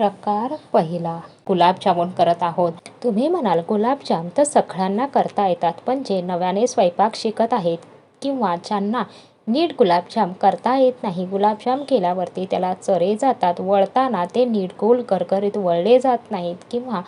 प्रकार पहिला. गुलाबजामुन करत आहोत. तुम्ही म्हणाल गुलाबजाम तर सगळ्यांना करता येतात पण जे नव्याने स्वयंपाक शिकत आहेत किंवा ज्यांना नीट गुलाबजाम करता येत नाही गुलाबजाम केल्यावरती त्याला चरे जातात वळताना ते नीट गोल करकरीत वळले जात नाहीत किंवा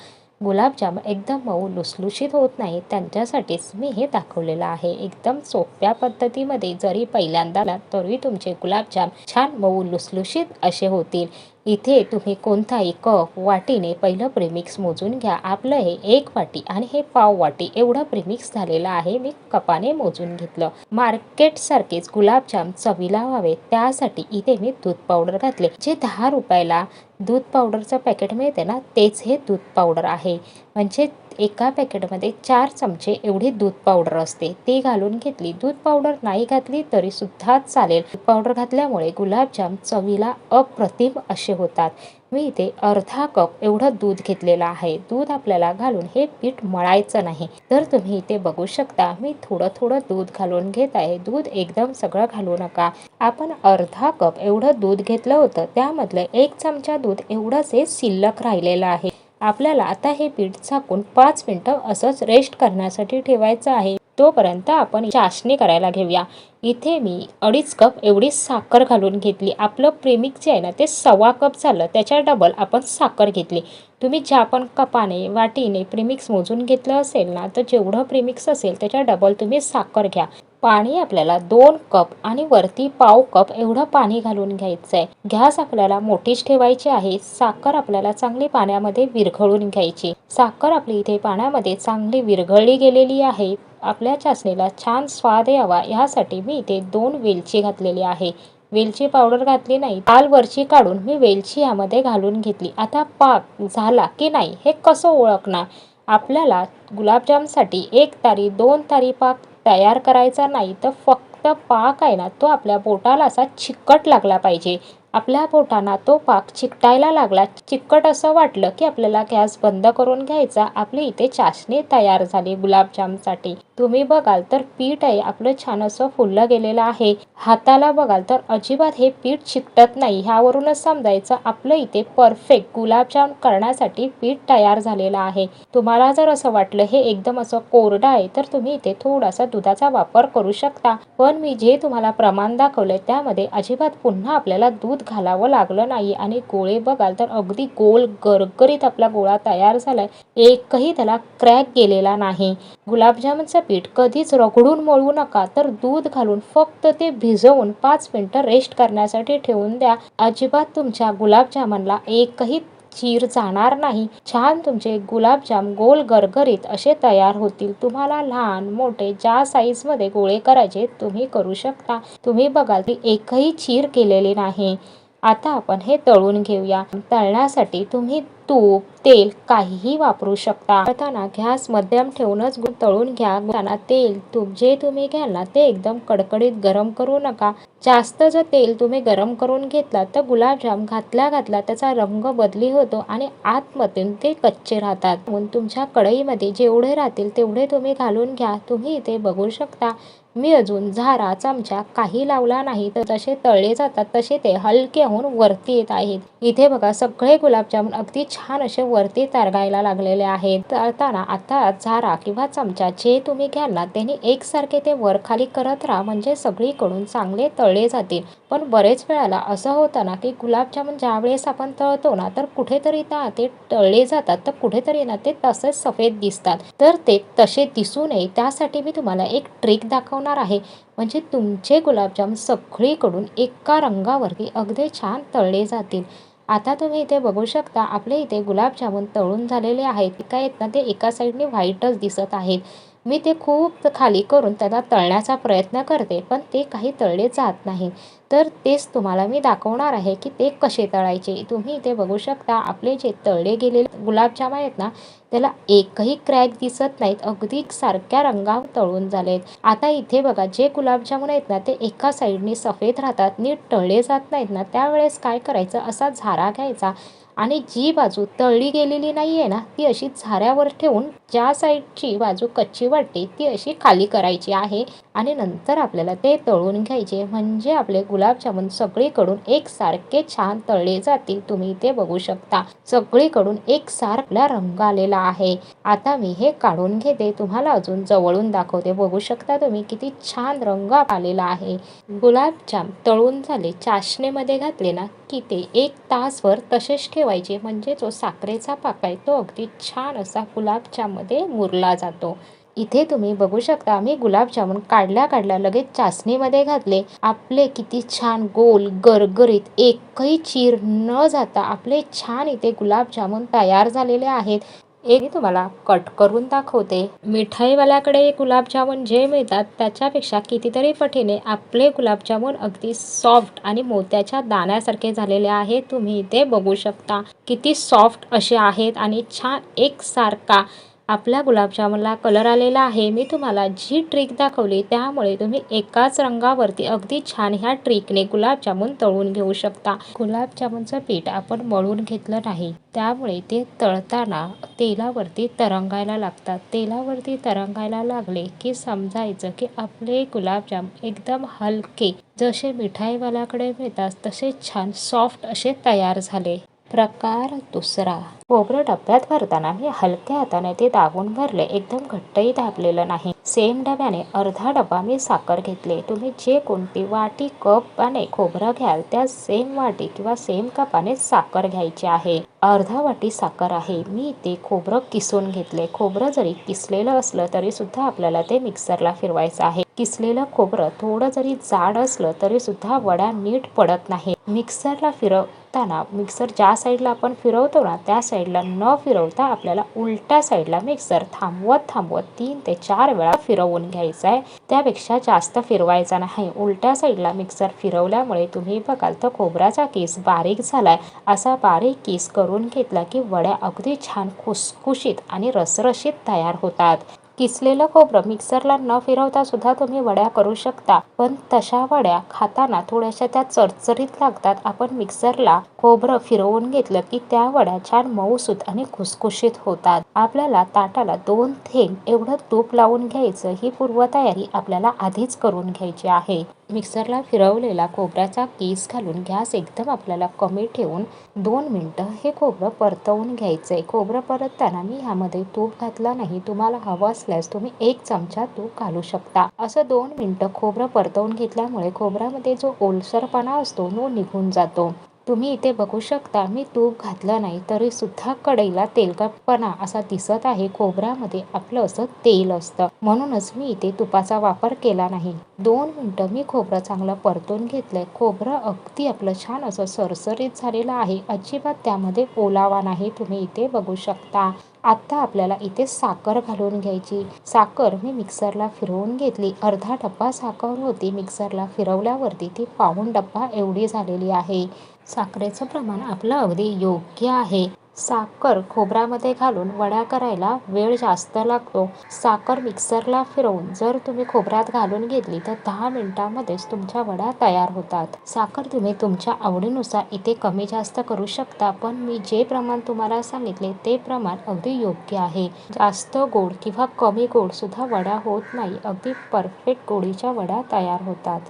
गुलाबजाम एकदम मऊ लुसलुशीत होत नाही त्यांच्यासाठीच मी हे दाखवलेलं आहे. एकदम सोप्या पद्धतीमध्ये जरी पहिल्यांदा आलात तरी तुमचे गुलाबजाम छान मऊ लुसलुशीत असे होतील. इथे तुम्ही कोणताही कप वाटीने पहिलं प्रेमिक्स मोजून घ्या. आपलं हे एक वाटी आणि हे पाव वाटी. एवढं प्रेमिक्स झालेलं आहे. मी कपाने मोजून घेतलं. मार्केटसारखेच गुलाबजाम चवीला व्हावे त्यासाठी इथे मी दूध पावडर घातले. जे दहा रुपयाला दूध पावडरचं पॅकेट मिळते ना तेच हे दूध पावडर आहे. म्हणजे एका पॅकेटमध्ये चार चमचे एवढी दूध पावडर असते. ती घालून घेतली. दूध पावडर नाही घातली तरी सुद्धा चालेल. दूध पावडर घातल्यामुळे गुलाबजाम चवीला अप्रतिम असे होतात. मी इथे अर्धा कप एवढं दूध घेतलेलं आहे. दूध आपल्याला घालून हे पीठ मळायचं नाही. तर तुम्ही इथे बघू शकता मी थोडं थोडं दूध घालून घेत आहे. दूध एकदम सगळं घालू नका. आपण अर्धा कप एवढं दूध घेतलं होतं. त्यामधलं एक चमचा दूध एवढंच हे शिल्लक राहिलेलं आहे. आपल्याला आता हे पीठ झाकून पाच मिनटं असंच रेस्ट करण्यासाठी ठेवायचं आहे. तोपर्यंत आपण चाशणी करायला घेऊया. इथे मी अडीच कप एवढी साखर घालून घेतली. आपलं प्रेमिक जे आहे ना ते सव्वा कप झालं. त्याच्या डबल आपण साखर घेतली. तुम्ही ज्या पण कपाने वाटीने प्रेमिक्स मोजून घेतलं असेल ना तर जेवढं प्रेमिक्स असेल त्याच्या डबल तुम्ही साखर घ्या. पाणी आपल्याला दोन कप आणि वरती पाव कप एवढं पाणी घालून घ्यायचं आहे गॅस आपल्याला मोठीच ठेवायची आहे. साखर आपल्याला चांगली पाण्यामध्ये विरघळून घ्यायची. साखर आपली इथे पाण्यामध्ये चांगली विरघळली गेलेली आहे. आपल्या चाचणीला छान स्वाद यावा यासाठी मी इथे दोन वेलची घातलेली आहे. वेलची पावडर घातली नाही ताल वरची काढून मी वेलची यामध्ये घालून घेतली. आता पाक झाला की नाही हे कसं ओळखणार? आपल्याला गुलाबजामसाठी एक तारी दोन तारी पाक तयार करायचा नाही तर फक्त पाक आहे ना तो आपल्या बोटाला असा चिकट लागला पाहिजे. आपल्या बोटांना तो पाक चिकटायला लागला. चिकट असं वाटलं की आपल्याला गॅस बंद करून घ्यायचा. आपली इथे चाशणी तयार झाली गुलाबजामसाठी. तुम्ही बघाल तर पीठ आहे. आपलं छान असं फुललं गेलेलं आहे. हाताला बघाल तर अजिबात हे पीठ चिकटत नाही. ह्यावरूनच समजायचं आपलं इथे परफेक्ट गुलाबजाम करण्यासाठी पीठ तयार झालेलं आहे. तुम्हाला जर असं वाटलं हे एकदम असं कोरडं आहे तर तुम्ही इथे थोडासा दुधाचा वापर करू शकता. पण मी जे तुम्हाला प्रमाण दाखवलंय त्यामध्ये अजिबात पुन्हा आपल्याला दूध घालावं लागलं नाही आणि गोळे बघाल तर अगदी गोल गरगरीत आपला गोळा तयार झालाय. एकही त्याला क्रॅक गेलेला नाही. गुलाबजामुनचं पीठ कधीच रगडून मळू नका तर दूध घालून फक्त ते भिजवून पाच मिनिटं रेस्ट करण्यासाठी ठेवून द्या. अजिबात तुमच्या गुलाबजामुनला एकही चीर जाणार नाही. छान तुमचे गुलाबजाम गोल गरगरीत असे तयार होतील. तुम्हाला लहान मोठे ज्या साईजमध्ये गोळे करायचे तुम्ही करू शकता. तुम्ही बघाल की एकही चीर केलेली नाही. आता आपण हे तळून घेऊया. तळण्यासाठी तुम्ही तूप तेल काहीही वापरू शकता. करताना गॅस मध्यम ठेवूनच तळून घ्या. त्यांना तेल तूप जे तुम्ही घ्याल ना ते एकदम कडकडीत गरम करू नका. जास्त जर तेल तुम्ही गरम करून घेतला तर गुलाबजाम घातल्या घातला त्याचा रंग बदली होतो आणि आतमधून ते कच्चे राहतात. म्हणून तुमच्या कढईमध्ये जेवढे राहतील तेवढे तुम्ही घालून घ्या. तुम्ही इथे बघू शकता मी अजून झारा चमचा काही लावला नाही तर जसे तळले जातात तसे ते हलके होऊन वरती येत आहेत. इथे बघा सगळे गुलाबजामुन अगदी छान असे वरती तारगायला लागलेले आहेत. तळताना आता झारा किंवा चमचा जे तुम्ही घ्याल ना त्यांनी एकसारखे ते वर खाली करत राहा म्हणजे सगळीकडून चांगले तळले जातील. पण बरेच वेळाला असं होतं ना की गुलाबजामुन ज्या वेळेस आपण तळतो ना तर कुठेतरी ना ते तळले जातात तर कुठेतरी ना ते तसेच सफेद दिसतात. तर ते तसे दिसू नये त्यासाठी मी तुम्हाला एक ट्रिक दाखवणार आहे. म्हणजे तुमचे गुलाबजाम सगळीकडून एका रंगावरती अगदी छान तळले जातील. आता तुम्ही इथे बघू शकता आपले इथे गुलाबजामून तळून झालेले आहेत. काय आहेत ना ते एका साईडने व्हाईटच दिसत आहेत. मी ते खूप खाली करून त्याला तळण्याचा प्रयत्न करते पण ते काही तळले जात नाही. तर तेच तुम्हाला मी दाखवणार आहे की ते कसे तळायचे. तुम्ही इथे बघू शकता आपले जे तळले गेलेले गुलाबजाम आहेत ना त्याला एकही क्रॅक दिसत नाहीत. अगदी सारख्या रंगावर तळून झालेत. आता इथे बघा जे गुलाबजामुन आहेत ना ते एका साईडने सफेद राहतात नीट तळले जात नाहीत ना त्यावेळेस काय करायचं? असा झारा घ्यायचा. आणि जी बाजू तळली गेलेली नाही आहे ना ती अशी झाऱ्यावर ठेवून ज्या साईडची बाजू कच्ची वाटते ती अशी खाली करायची आहे. आणि नंतर आपल्याला ते तळून घ्यायचे. म्हणजे आपले गुलाबजामुन सगळीकडून एकसारखे छान तळले जातील. तुम्ही इथे बघू शकता सगळीकडून एकसारखा रंग आलेला आहे. आता मी हे काढून घेते. तुम्हाला अजून जवळून दाखवते. बघू शकता तुम्ही किती छान रंग आलेला आहे. गुलाबजाम तळून झाले चाशणीमध्ये घातले ना की ते एक तासभर तसेच ठेवायचे. म्हणजे जो साखरेचा पाक आहे तो अगदी छान असा गुलाबजामध्ये मुरला जातो. इथे तुम्ही बघू शकता मी गुलाबजामुन काढल्या काढल्या लगेच चाचणीमध्ये घातले. आपले किती छान गोल गरगरीत एकही चीर न जाता आपले छान इथे गुलाबजामुन तयार झालेले आहेत. एक मी तुम्हाला कट करून दाखवते. मिठाईवाल्याकडे गुलाबजामुन जे मिळतात त्याच्यापेक्षा कितीतरी पटीने आपले गुलाबजामुन अगदी सॉफ्ट आणि मोत्याच्या दाण्यासारखे झालेले आहेत तुम्ही इथे बघू शकता किती सॉफ्ट असे आहेत आणि छान एकसारखा आपल्या गुलाबजामुनला कलर आलेला आहे. मी तुम्हाला जी ट्रिक दाखवली त्यामुळे तुम्ही एकाच रंगावरती अगदी छान ह्या ट्रिकने गुलाबजामुन तळून घेऊ शकता. गुलाबजामुनचं पीठ आपण मळून घेतलं नाही. त्यामुळे ते तळताना तेलावरती तरंगायला लागतात. तेलावरती तरंगायला लागले की समजायचं की आपले गुलाबजाम एकदम हलके. जसे मिठाईवाल्याकडे मिळतात तसे छान सॉफ्ट असे तयार झाले. प्रकार दुसरा. खोबरं डब्यात भरताना मी हलक्या हाताने ते दाबून भरले. एकदम घट्टही दाबलेलं नाही. सेम डब्याने अर्धा डबा मी साखर घेतले. तुम्ही जे कोणती वाटी कपाने खोबरं घ्याल त्या सेम वाटी किंवा सेम कपाने साखर घ्यायची आहे. अर्धा वाटी साखर आहे. मी ते खोबरं किसून घेतले. खोबरं जरी किसलेलं असलं तरी सुद्धा आपल्याला ते मिक्सरला फिरवायचं आहे. किसलेलं खोबरं थोडं जरी जाड असलं तरी सुद्धा वड्या नीट पडत नाही. मिक्सरला फिरव फिरवताना मिक्सर ज्या साईडला आपण फिरवतो ना त्या साईडला न फिरवता आपल्याला उलट्या साईडला मिक्सर थांबवत थांबवत तीन ते चार वेळा फिरवून घ्यायचा आहे. त्यापेक्षा जास्त फिरवायचा नाही. उलट्या साईडला मिक्सर फिरवल्यामुळे तुम्ही बघाल तर खोबऱ्याचा केस बारीक झालाय. असा बारीक केस करून घेतला की वड्या अगदी छान खुसखुशीत आणि रसरशीत तयार होतात. किसलेलं खोबरं मिक्सरला न फिरवता सुद्धा तुम्ही वड्या करू शकता. पण तशा वड्या खाताना थोड्याशा त्या चरचरीत लागतात. आपण मिक्सरला खोबरं फिरवून घेतलं की त्या वड्या छान मऊसूत आणि खुसखुशीत होतात. आपल्याला ताटाला दोन थेंब एवढं तूप लावून घ्यायचं ही पूर्वतयारी आपल्याला आधीच करून घ्यायची आहे. मिक्सरला फिरवलेला खोबऱ्याचा केस घालून गॅस एकदम आपल्याला कमी ठेवून दोन मिनटं हे खोबरं परतवून घ्यायचं आहे खोबरं परतताना मी ह्यामध्ये तूप घातला नाही. तुम्हाला हवं असल्यास तुम्ही एक चमचा तूप घालू शकता. असं दोन मिनटं खोबरं परतवून घेतल्यामुळे खोबऱ्यामध्ये जो ओलसरपणा असतो तो निघून जातो. तुम्ही इथे बघू शकता मी तूप घातलं नाही तरी सुद्धा कढईला तेलकटपणा असा दिसत आहे. खोबऱ्यामध्ये आपलं असं तेल असतं. म्हणूनच मी इथे तुपाचा वापर केला नाही. दोन मिनटं मी खोबरं चांगलं परतून घेतलंय. खोबरं अगदी आपलं छान असं सरसरीत झालेलं आहे. अजिबात त्यामध्ये ओलावा नाही. तुम्ही इथे बघू शकता. आत्ता आपल्याला इथे साखर घालून घ्यायची. साखर मी मिक्सरला फिरवून घेतली. अर्धा डब्बा साखर होती. मिक्सरला फिरवल्यावरती ती पाऊण डब्बा एवढी झालेली आहे. साखरेचं प्रमाण आपलं अगदी योग्य आहे. साखर खोबऱ्यामध्ये घालून वड्या करायला वेळ जास्त लागतो. साखर मिक्सरला फिरवून जर तुम्ही खोबऱ्यात घालून घेतली तर दहा मिनिटांमध्येच तुमच्या वड्या तयार होतात. साखर तुम्ही तुमच्या आवडीनुसार इथे कमी जास्त करू शकता पण मी जे प्रमाण तुम्हाला सांगितले ते प्रमाण अगदी योग्य आहे. जास्त गोड किंवा कमी गोड सुद्धा वड्या होत नाही. अगदी परफेक्ट गोडीच्या वड्या तयार होतात.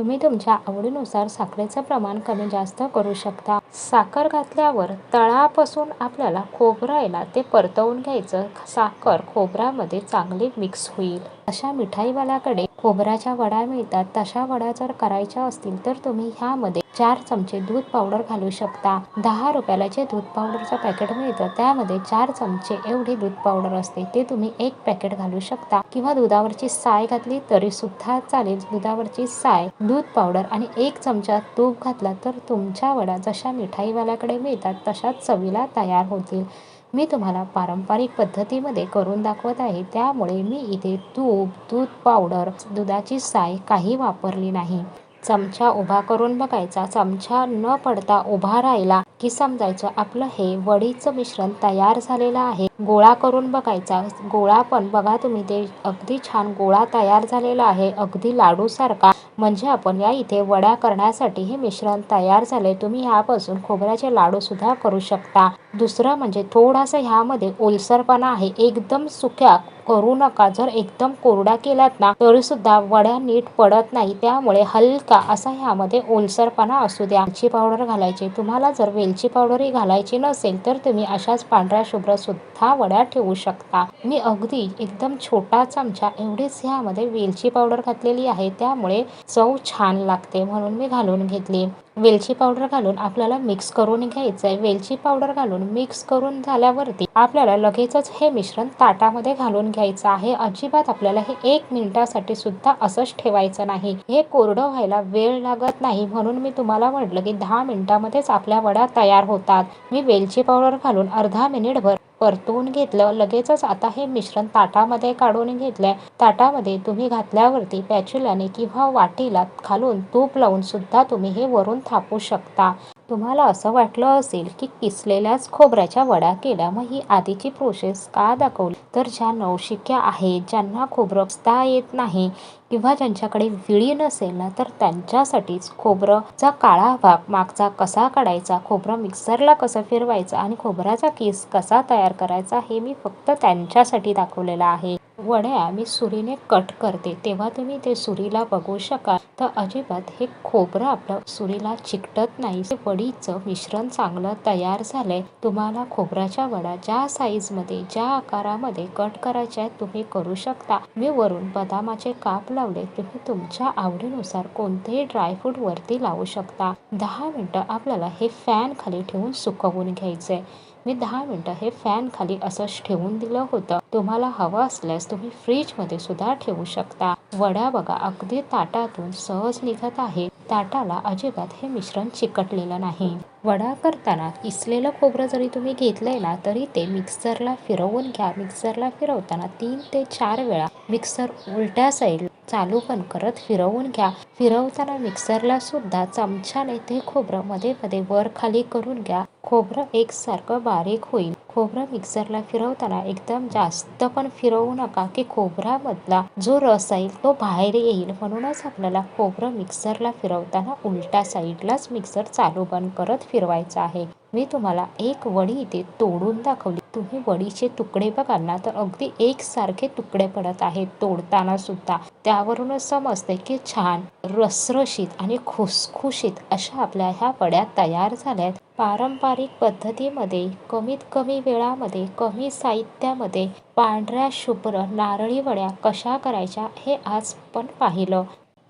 तुम्ही तुमच्या आवडीनुसार साखरेचं प्रमाण कमी जास्त करू शकता. साखर घातल्यावर तळापासून आपल्याला खोबरायला ते परतवून घ्यायचं. साखर खोबऱ्यामध्ये चांगली मिक्स होईल. अशा मिठाईवाल्याकडे खोबऱ्याच्या वड्या मिळतात तशा वड्या जर करायच्या असतील तर तुम्ही ह्यामध्ये चार चमचे दूध पावडर घालू शकता. दहा रुपयाला जे दूध पावडरचं पॅकेट मिळतं त्यामध्ये चार चमचे एवढी दूध पावडर असते ते तुम्ही एक पॅकेट घालू शकता. किंवा दुधावरची साय घातली तरी सुद्धा चालेल. दुधावरची साय दूध पावडर आणि एक चमचा तूप घातला तर तुमच्या वड्या जशा मिठाईवाल्याकडे मिळतात तशाच चवीला तयार होतील. मी तुम्हाला पारंपरिक पद्धतीमध्ये करून दाखवत आहे. त्यामुळे मी इथे तूप दूध पावडर दुधाची साय काही वापरली नाही. चमचा उभा करून बघायचा. चमचा न पडता उभा राहिला की समजायचं आपलं हे वडीचं मिश्रण तयार झालेलं आहे. गोळा करून बघायचा. गोळा पण बघा तुम्ही ते अगदी छान गोळा तयार झालेला आहे. अगदी लाडूसारखा. म्हणजे आपण या इथे वड्या करण्यासाठी हे मिश्रण तयार झाले तुम्ही ह्यापासून खोबऱ्याचे लाडू सुद्धा करू शकता. दुसरं म्हणजे थोडासा ह्यामध्ये ओलसरपणा आहे. एकदम सुक्या करू नका. जर एकदम कोरडा केलात ना तरी सुद्धा वड्या नीट पडत नाही. त्यामुळे हलका असा ह्यामध्ये ओलसरपणा असू द्या. वेलची पावडर घालायची. तुम्हाला जर वेलची पावडरही घालायची नसेल तर तुम्ही अशाच पांढऱ्या शुभ्र सुद्धा वड्या ठेवू शकता. मी अगदी एकदम छोटा चमचा एवढीच ह्यामध्ये वेलची पावडर घातलेली आहे. त्यामुळे चव छान लागते म्हणून मी घालून घेतली. वेलची पावडर घालून आपल्याला मिक्स करून घ्यायचं आहे वेलची पावडर घालून मिक्स करून झाल्यावरती आपल्याला लगेचच हे मिश्रण ताटामध्ये घालून घ्यायचं आहे. अजिबात आपल्याला हे एक मिनिटासाठी सुद्धा असंच ठेवायचं नाही. हे कोरडं व्हायला वेळ लागत नाही म्हणून मी तुम्हाला म्हटलं की दहा मिनिटामध्येच आपल्या वड्या तयार होतात. मी वेलची पावडर घालून अर्धा मिनिटभर परतवून घेतलं. लगेचच आता हे मिश्रण ताटामध्ये काढून घेतलंय. ताटामध्ये तुम्ही घातल्यावरती पॅच्युल्याने किंवा वाटीला खालून तूप लावून सुद्धा तुम्ही हे वरून थापू शकता. तुम्हाला असं वाटलं असेल की किसलेल्याच खोबऱ्याच्या वड्या केल्या मग ही आधीची प्रोसेस का दाखवली? तर ज्या नवशिक्या आहेत ज्यांना खोबरं पसता येत नाही किंवा ज्यांच्याकडे विळी नसेल ना तर त्यांच्यासाठीच खोबरंचा काळा भाग मागचा कसा काढायचा खोबरं मिक्सरला कसं फिरवायचं आणि खोबऱ्याचा केस कसा तयार करायचा हे मी फक्त त्यांच्यासाठी दाखवलेलं आहे. वड्या मी सुरीने कट करते. तेव्हा तुम्ही ते सुरीला बघू शकाल. तर अजिबात हे खोबरं आपलं सुरीला चिकटत नाही. वडीचं मिश्रण चांगलं तयार झालंय. तुम्हाला खोबऱ्याच्या वड्या ज्या साईजमध्ये ज्या आकारामध्ये कट करायच्या आहेत तुम्ही करू शकता. मी वरून बदामाचे काप लावले. तुम्ही तुमच्या आवडीनुसार कोणतेही ड्रायफ्रूट वरती लावू शकता. दहा मिनटं आपल्याला हे फॅन खाली ठेवून सुकवून घ्यायचंय. मी दहा मिनटं हे फॅन खाली असंच ठेवून दिलं होतं. तुम्हाला हवं असल्यास तुम्ही फ्रीजमध्ये सुद्धा ठेवू शकता. वड्या बघा अगदी ताटातून सहज निघत आहे. ताटाला अजिबात हे मिश्रण चिकटलेलं नाही. वडा करताना किसलेलं खोबरं जरी तुम्ही घेतलंय ना तरी ते मिक्सरला फिरवून घ्या. मिक्सरला फिरवताना तीन ते चार वेळा मिक्सर उलट्या साईड चालू पण करत फिरवून घ्या. फिरवताना मिक्सरला सुद्धा चमच्याने ते खोबरं मध्ये मध्ये वर खाली करून घ्या. खोबरं एकसारखं बारीक होईल. खोबरं मिक्सरला फिरवताना एकदम जास्त पण फिरवू नका की खोबऱ्यामधला जो रस आहे तो बाहेर येईल. म्हणूनच आपल्याला खोबरं मिक्सरला फिरवताना उलट्या साईडलाच मिक्सर चालू बंद करत फिरवायचा आहे. मी तुम्हाला एक वडी इथे तोडून दाखवली. तुम्ही वडीचे तुकडे बघाल ना तर अगदी एकसारखे तुकडे पडत आहेत तोडताना सुद्धा. त्यावरूनच समजते की छान रसरशीत आणि खुसखुशीत अशा आपल्या ह्या वड्या तयार झाल्यात. पारंपरिक पद्धतीमध्ये कमीत कमी वेळामध्ये कमी साहित्यामध्ये पांढऱ्या शुभ्र नारळी वड्या कशा करायच्या हे आज पण पाहिलं.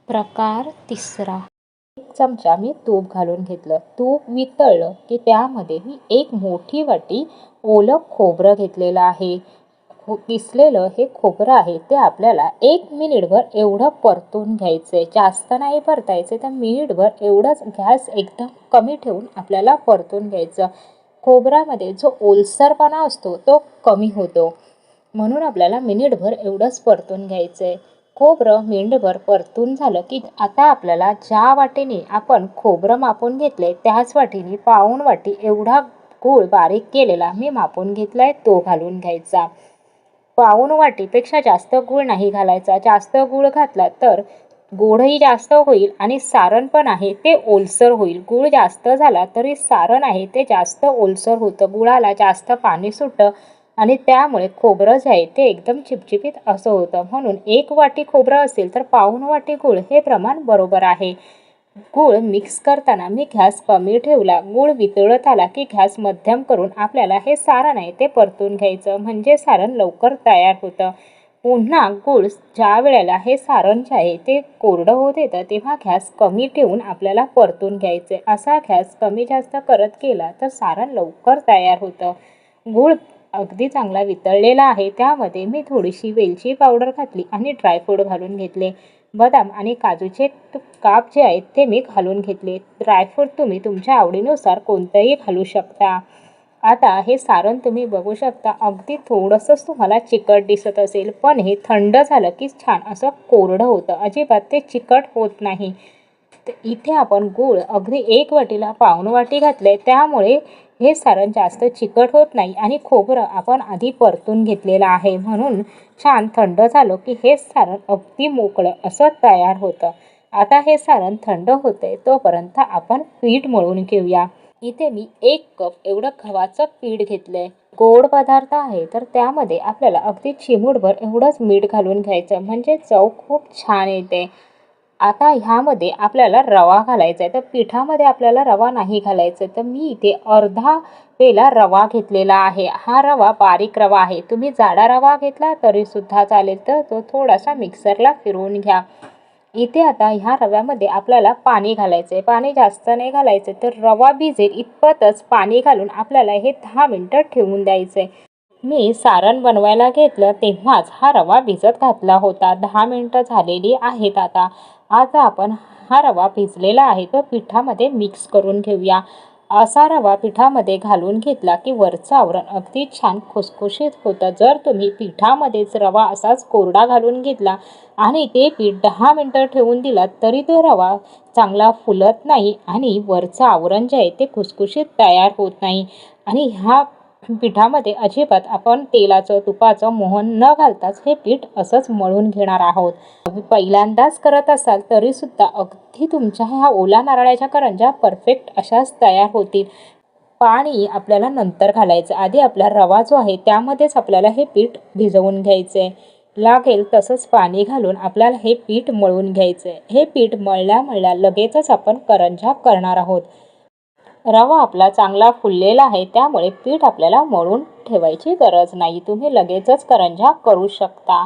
प्रकार तिसरा. एक चमचा मी तूप घालून घेतलं. तूप वितळलं की त्यामध्ये मी एक मोठी वाटी ओलं खोबरं घेतलेलं आहे. खो किसलेलं हे खोबरं आहे ते आपल्याला एक मिनिटभर एवढं परतून घ्यायचं आहे जास्त नाही परतायचं तर मिनिटभर एवढंच गॅस एकदम कमी ठेवून आपल्याला परतून घ्यायचं. खोबऱ्यामध्ये जो ओलसरपणा असतो तो कमी होतो. म्हणून आपल्याला मिनिटभर एवढंच परतून घ्यायचं आहे खोबरं मिनिटभर परतून झालं की आता आपल्याला ज्या वाटेने आपण खोबरं मापून घेतले त्याच वाटीने पाऊण वाटी एवढा गूळ बारीक केलेला मी मापून घेतलाय तो घालून घ्यायचा. पाऊण वाटीपेक्षा जास्त गूळ नाही घालायचा. जास्त गूळ घातला तर गोडही जास्त होईल आणि सारण पण आहे ते ओलसर होईल. गूळ जास्त झाला तरी सारण आहे ते जास्त ओलसर होतं. गुळाला जास्त पाणी सुटतं. आणि त्यामुळे खोबरं जे आहे ते एकदम चिपचिपीत असं होतं. म्हणून एक वाटी खोबरं असेल तर पाऊण वाटी गूळ हे प्रमाण बरोबर आहे. गूळ मिक्स करताना मी घॅस कमी ठेवला. गूळ वितळत आला की घॅस मध्यम करून आपल्याला हे सारण आहे ते परतून घ्यायचं. म्हणजे सारण लवकर तयार होतं. पुन्हा गूळ ज्या वेळेला हे सारण जे आहे ते कोरडं होत येतं तेव्हा घॅस कमी ठेवून आपल्याला परतून घ्यायचं. असा घॅस कमी जास्त करत केला तर सारण लवकर तयार होतं. गूळ अगदी चांगला वितळलेला आहे. त्यामध्ये मी थोडीशी वेलची पावडर घातली आणि ड्रायफ्रूट घालून घेतले. बदाम आणि काजूचे काप जे आहेत ते मी घालून घेतले. ड्रायफ्रूट तुम्ही तुमच्या आवडीनुसार कोणतंही घालू शकता. आता हे सारण तुम्ही बघू शकता. अगदी थोडंसंच तुम्हाला चिकट दिसत असेल. पण हे थंड झालं की छान असं कोरडं होतं. अजिबात ते चिकट होत नाही. इथे आपण गूळ अगदी एक वाटीला पाऊण वाटी घातले त्यामुळे हे सारण जास्त चिकट होत नाही आणि खोबरं आपण आधी परतून घेतलेलं आहे. म्हणून छान थंड झालं की हे सारण अगदी मोकळं असं तयार होतं. आता हे सारण थंड होते तोपर्यंत आपण पीठ मळून घेऊया. इथे मी एक कप एवढं गव्हाचं पीठ घेतलंय. गोड पदार्थ आहे तर त्यामध्ये आपल्याला अगदी चिमूटभर एवढंच मीठ घालून घ्यायचं. म्हणजे चव खूप छान येते. आता ह्यामध्ये आपल्याला रवा घालायचा आहे. तर पिठामध्ये आपल्याला रवा नाही घालायचा तर मी इथे अर्धा पेला रवा घेतलेला आहे. हा रवा बारीक रवा आहे. तुम्ही जाडा रवा घेतला तरीसुद्धा चालेल. तर तो थोडासा मिक्सरला फिरवून घ्या. इथे आता ह्या रव्यामध्ये आपल्याला पाणी घालायचं आहे. पाणी जास्त नाही घालायचं तर रवा भिजेल इतपतच पाणी घालून आपल्याला हे दहा मिनटं ठेवून द्यायचं आहे. मी सारण बनवायला घेतलं तेव्हाच हा रवा भिजत घातला होता. दहा मिनटं झालेली आहेत आता. आता आपण हा रवा भिजलेला आहे तो पिठामध्ये मिक्स करून घेऊया. असा रवा पिठामध्ये घालून घेतला की वरचं आवरण अगदी छान खुसखुशीत होतं. जर तुम्ही पिठामध्येच रवा असाच कोरडा घालून घेतला आणि ते पीठ दहा मिनटं ठेवून दिलात तरी तो रवा चांगला फुलत नाही आणि वरचं आवरण जे आहे ते खुसखुशीत तयार होत नाही. आणि ह्या पिठामध्ये अजिबात आपण तेलाचं तुपाचं मोहन न घालताच हे पीठ असंच मळून घेणार आहोत. पहिल्यांदाच करत असाल तरीसुद्धा अगदी तुमच्या ह्या ओला नारळाच्या करंजा परफेक्ट अशाच तयार होतील. पाणी आपल्याला नंतर घालायचं. आधी आपला रवा जो आहे त्यामध्येच आपल्याला हे पीठ भिजवून घ्यायचं आहे लागेल तसंच पाणी घालून आपल्याला हे पीठ मळून घ्यायचं आहे हे पीठ मळल्या मळल्या लगेचच आपण करंजा करणार आहोत. रवा आपला चांगला फुललेला आहे त्यामुळे पीठ आपल्याला मळून ठेवायची गरज नाही. तुम्ही लगेचच करंजा करू शकता.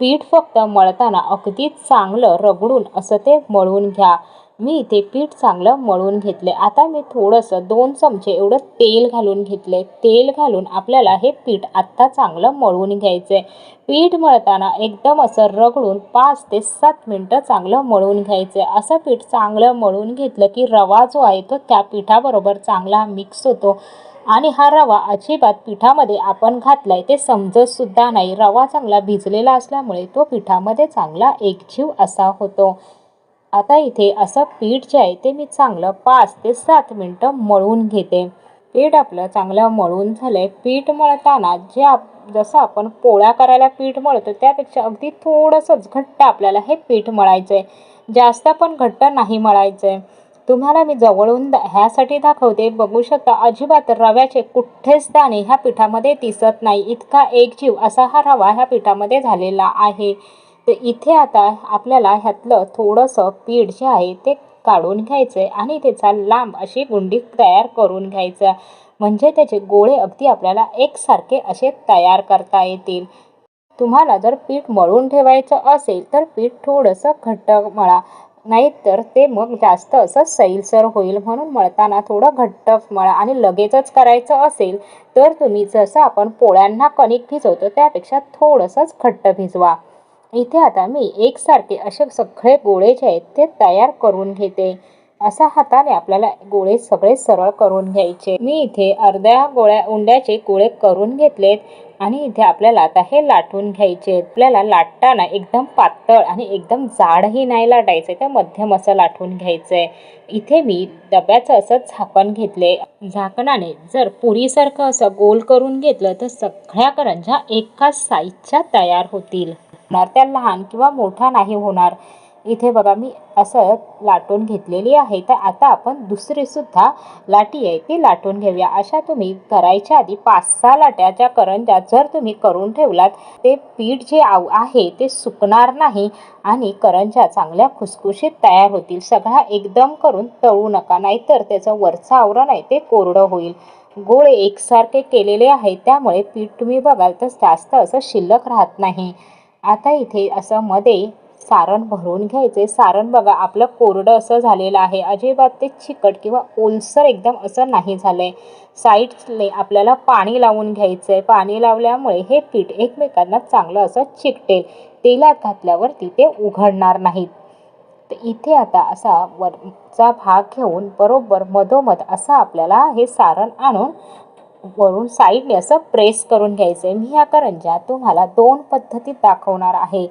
पीठ फक्त मळताना अगदी चांगलं रगडून असं ते मळून घ्या. मी इथे पीठ चांगलं मळून घेतले. आता मी थोडंसं दोन चमचे एवढं तेल घालून घेतले. तेल घालून आपल्याला हे पीठ आत्ता चांगलं मळून घ्यायचं आहे पीठ मळताना एकदम असं रगडून पाच ते सात मिनटं चांगलं मळून घ्यायचं आहे असं पीठ चांगलं मळून घेतलं की रवा जो आहे तो त्या पिठाबरोबर चांगला मिक्स होतो. आणि हा रवा अजिबात पिठामध्ये आपण घातलाय ते समजतसुद्धा नाही. रवा चांगला भिजलेला असल्यामुळे तो पिठामध्ये चांगला एकजीव असा होतो. आता इथे असं पीठ जे आहे ते मी चांगलं पाच ते सात मिनटं मळून घेते. पीठ आपलं चांगलं मळून झालं आहे पीठ मळताना जे आप जसं आपण पोळ्या करायला पीठ मळतो त्यापेक्षा अगदी थोडंसंच घट्ट आपल्याला हे पीठ मळायचं आहे जास्त पण घट्ट नाही मळायचं आहे तुम्हाला मी जवळून ह्यासाठी दाखवते. बघू शकता अजिबात रव्याचे कुठेच दाणे ह्या पिठामध्ये दिसत नाही. इतका एकजीव असा हा रवा ह्या पिठामध्ये झालेला आहे. तर इथे आता आपल्याला ह्यातलं थोडंसं पीठ जे आहे ते काढून घ्यायचं आहे आणि त्याचा लांब अशी गुंडी तयार करून घ्यायचा. म्हणजे त्याचे गोळे अगदी आपल्याला एकसारखे असे तयार करता येतील. तुम्हाला जर पीठ मळून ठेवायचं असेल तर पीठ थोडंसं घट्ट मळा. नाहीतर ते मग जास्त असं सैलसर होईल म्हणून मळताना थोडं घट्ट मळा आणि लगेचच करायचं असेल तर तुम्ही जसं आपण पोळ्यांना कणिक भिजवतो त्यापेक्षा थोडंसंच घट्ट भिजवा. इथे आता मी एकसारखे असे सगळे गोळे जे आहेत ते तयार करून घेते. असा हाताने आपल्याला गोळे सगळे सरळ करून घ्यायचे. मी इथे अर्ध्या गोळ्या उंड्याचे गोळे करून घेतलेत आणि इथे आपल्याला आता हे लाटून घ्यायचे. आपल्याला लाटताना एकदम पातळ आणि एकदम जाडही नाही लाटायचं तर मध्यम असं लाटून घ्यायचंय इथे मी डब्याचं असं झाकण घेतले. झाकणाने जर पुरीसारखं असं गोल करून घेतलं तर सगळ्या करंजा एकाच साईजच्या तयार होतील. होणार त्या लहान किंवा मोठा नाही होणार. इथे बघा मी असं लाटून घेतलेली आहे. तर आता आपण दुसरीसुद्धा लाटी आहे ती लाटून घेऊया. अशा तुम्ही करायच्या आधी पाच सहा लाट्याच्या करंज्या जर तुम्ही करून ठेवलात ते पीठ जे आव आहे ते सुकणार नाही आणि करंजा चांगल्या खुसखुशीत तयार होतील. सगळा एकदम करून तळू नका नाहीतर त्याचं वरचं आवरण आहे ते कोरडं होईल. गोळे एकसारखे केलेले आहे त्यामुळे पीठ तुम्ही बघाल तर जास्त असं शिल्लक राहत नाही. आता इथे असं मध्ये सारण भरून घ्यायचे. सारण बघा आपलं कोरडं असं झालेलं आहे. अजिबात ते चिकट किंवा ओलसर एकदम असं नाही झालं आहे साईडले आपल्याला पाणी लावून घ्यायचं आहे पाणी लावल्यामुळे हे पीठ एकमेकांना चांगलं असं चिकटेल. तेलात घातल्यावरती ते उघडणार नाहीत. तर इथे आता असा वरचा भाग घेऊन बरोबर मधोमध असं आपल्याला हे सारण आणून वरून साईडने असं प्रेस करून घ्यायचं आहे मी ह्या करंजा तुम्हाला दोन पद्धतीत दाखवणार आहे.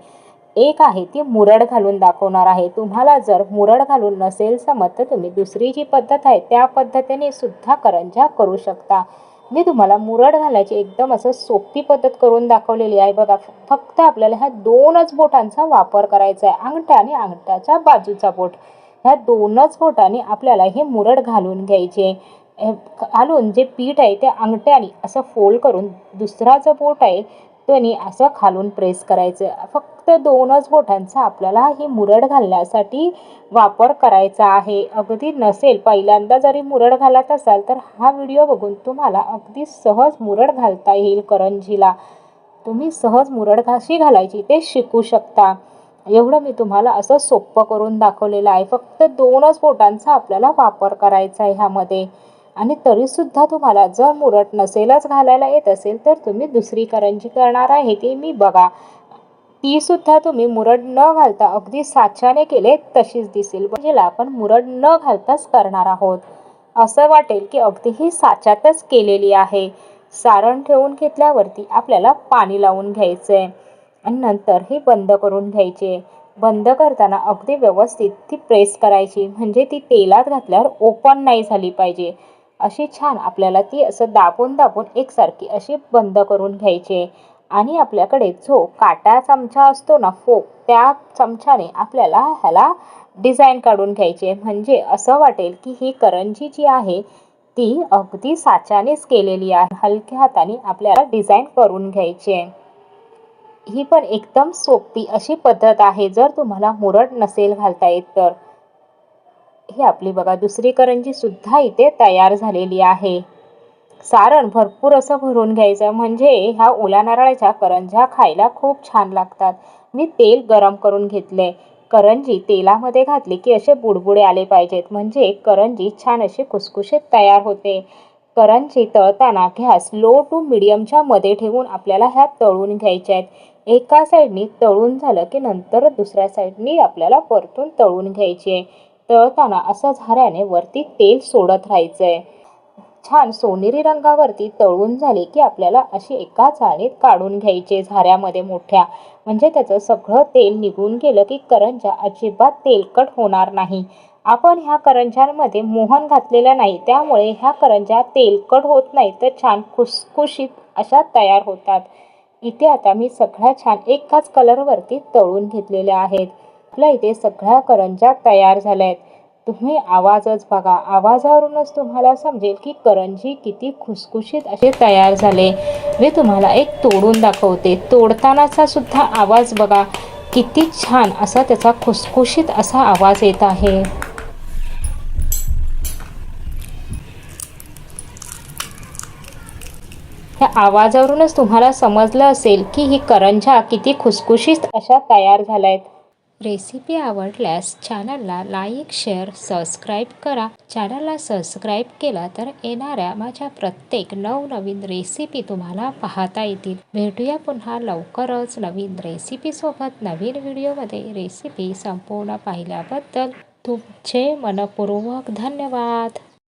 एक आहे ती मुरड घालून दाखवणार आहे. तुम्हाला जर मुरड घालून नसेल समज तर तुम्ही दुसरी जी पद्धत आहे त्या पद्धतीने सुद्धा करंजा करू शकता. मी तुम्हाला मुरड घालायची एकदम असं सोपी पद्धत करून दाखवलेली आहे. बघा फक्त आपल्याला ह्या दोनच बोटांचा वापर करायचा आहे अंगठा आणि अंगठ्याच्या बाजूचा बोट. ह्या दोनच बोटाने आपल्याला हे मुरड घालून घ्यायचे. घालून जे पीठ आहे ते अंगठ्याने असं फोल्ड करून दुसरा जो बोट आहे त्याने असं खालून प्रेस करायचं. फक्त दोनच बोटांचा आपल्याला ही मुरड घालण्यासाठी वापर करायचा आहे. अगदी नसेल पहिल्यांदा जरी मुरड घालत असाल तर हा व्हिडिओ बघून तुम्हाला अगदी सहज मुरड घालता येईल करंजीला. तुम्ही सहज मुरड कशी घालायची ते शिकू शकता. एवढं मी तुम्हाला असं सोप्पं करून दाखवलेलं आहे. फक्त दोनच बोटांचा आपल्याला वापर करायचा आहे ह्यामध्ये. आणि तरीसुद्धा तुम्हाला जर मुरट नसेलच घालायला येत असेल तर तुम्ही दुसरी करंजी करणार आहे ती मी बघा. ती सुद्धा तुम्ही मुरड न घालता अगदी साच्याने केले तशीच दिसेल. म्हणजे आपण मुरड न घालताच करणार आहोत. असं वाटेल की अगदी ही साच्यातच केलेली आहे. सारण ठेवून घेतल्यावरती आपल्याला पाणी लावून घ्यायचं आहे आणि नंतर हे बंद करून घ्यायचे. बंद करताना अगदी व्यवस्थित ती प्रेस करायची. म्हणजे ती तेलात घातल्यावर ओपन नाही झाली पाहिजे. अशी छान आपल्याला ती असं दाबून दाबून एकसारखी अशी बंद करून घ्यायची. आणि आपल्याकडे जो काटा चमचा असतो ना फोक त्या चमच्याने आपल्याला ह्याला डिझाईन काढून घ्यायचे. म्हणजे असं वाटेल की ही करंजी जी आहे ती अगदी साच्यानेच केलेली आहे. हलक्या हाताने आपल्याला डिझाईन करून घ्यायचे. ही पण एकदम सोपी अशी पद्धत आहे. जर तुम्हाला मुरड नसेल घालता येत तर. ही आपली बघा दुसरी करंजी सुद्धा इथे तयार झालेली आहे. सारण भरपूर असं भरून घ्यायचं म्हणजे ह्या ओला नारळाच्या करंज्या खायला खूप छान लागतात. मी तेल गरम करून घेतले करंजी तेलामध्ये घातली की असे बुडबुडे आले पाहिजेत म्हणजे करंजी छान अशी खुसखुशीत तयार होते. करंजी तळताना गॅस लो टू मिडियमच्या मध्ये ठेवून आपल्याला ह्या तळून घ्यायच्या आहेत. एका साईडनी तळून झालं की नंतर दुसऱ्या साईडनी आपल्याला परतून तळून घ्यायचे तळताना असं झाऱ्याने वरती तेल सोडत राहायचं आहे छान सोनेरी रंगावरती तळून झाले की आपल्याला अशी एका चाळणीत काढून घ्यायचे झाऱ्यामध्ये मोठ्या. म्हणजे त्याचं सगळं तेल निघून गेलं की करंजा अजिबात तेलकट होणार नाही. आपण ह्या करंज्यांमध्ये मोहन घातलेलं नाही त्यामुळे ह्या करंज्या तेलकट होत नाही तर छान खुसखुशीत अशा तयार होतात. इथे आता मी सगळ्या छान एकाच कलरवरती तळून घेतलेल्या आहेत. आपल्या इथे सगळ्या करंज्या तयार झाल्या आहेत तुम्ही आवाजच बघा. आवाजावरूनच तुम्हाला समजेल की करंजी किती खुसखुशीत असे तयार झाले. मी तुम्हाला एक तोडून दाखवते. तोडतानाचा सुद्धा आवाज बघा. किती छान असा त्याचा खुसखुशीत असा आवाज येत आहे. ह्या आवाजावरूनच तुम्हाला समजलं असेल की ही करंजा किती खुसखुशीत अशा तयार झाल्या आहेत रेसिपी आवडल्यास चॅनलला लाईक शेअर सबस्क्राईब करा. चॅनलला सबस्क्राईब केला तर येणाऱ्या माझ्या प्रत्येक नवनवीन रेसिपी तुम्हाला पाहता येतील. भेटूया पुन्हा लवकरच नवीन रेसिपीसोबत नवीन व्हिडिओमध्ये. रेसिपी संपूर्ण पाहिल्याबद्दल तुमचे मनपूर्वक धन्यवाद.